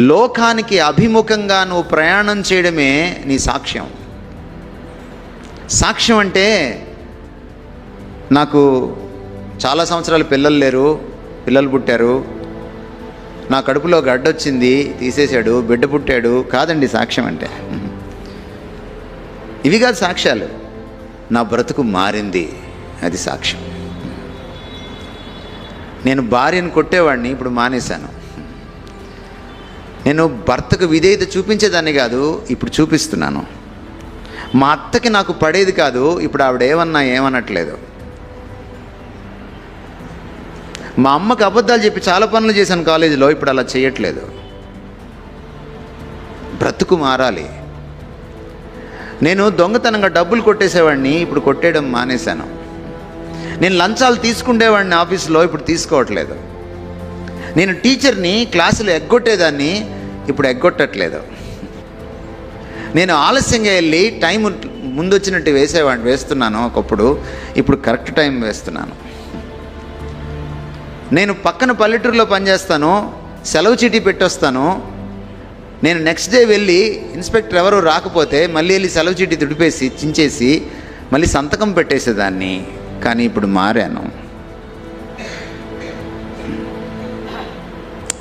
లోకానికి అభిముఖంగా నువ్వు ప్రయాణం చేయడమే నీ సాక్ష్యం. సాక్ష్యం అంటే నాకు చాలా సంవత్సరాలు పిల్లలు లేరు పిల్లలు పుట్టారు. నా కడుపులో గడ్డొచ్చింది తీసేశాడు బిడ్డ పుట్టాడు కాదండి సాక్ష్యం అంటే. ఇవి కాదు సాక్ష్యాలు. నా బ్రతుకు మారింది అది సాక్ష్యం. నేను భార్యను కొట్టేవాడిని ఇప్పుడు మానేశాను. నేను భర్తకు విధేయత చూపించేదాన్ని కాదు ఇప్పుడు చూపిస్తున్నాను. మా అత్తకి నాకు పడేది కాదు ఇప్పుడు ఆవిడ ఏమన్నా ఏమనట్లేదు. మా అమ్మకి అబద్ధాలు చెప్పి చాలా పనులు చేశాను కాలేజీలో ఇప్పుడు అలా చేయట్లేదు. బ్రతుకు మారాలి. నేను దొంగతనంగా డబ్బులు కొట్టేసేవాడిని ఇప్పుడు కొట్టేయడం మానేశాను. నేను లంచాలు తీసుకుండేవాడిని ఆఫీస్లో ఇప్పుడు తీసుకోవట్లేదు. నేను టీచర్ని క్లాసులు ఎగ్గొట్టేదాన్ని ఇప్పుడు ఎగ్గొట్టట్లేదు. నేను ఆలస్యంగా వెళ్ళి టైం ముందు వచ్చినట్టు వేసేవాడిని వేస్తున్నాను ఒకప్పుడు ఇప్పుడు కరెక్ట్ టైం వేస్తున్నాను. నేను పక్కన పల్లెటూరులో పనిచేస్తాను సెలవు చీటీ పెట్టొస్తాను నేను నెక్స్ట్ డే వెళ్ళి ఇన్స్పెక్టర్ ఎవరు రాకపోతే మళ్ళీ వెళ్ళి సెలవు చీటీ తుడిపేసి చించేసి మళ్ళీ సంతకం పెట్టేసేదాన్ని. కానీ ఇప్పుడు మారాను.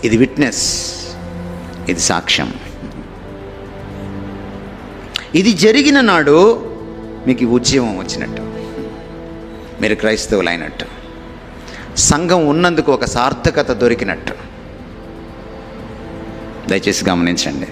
ఇది విట్నెస్ ఇది సాక్ష్యం. ఇది జరిగిన నాడు మీకు ఉద్యమం వచ్చినట్టు మీరు క్రైస్తవులు అయినట్టు సంఘం ఉన్నందుకు ఒక సార్థకత దొరికినట్టు. దయచేసి గమనించండి.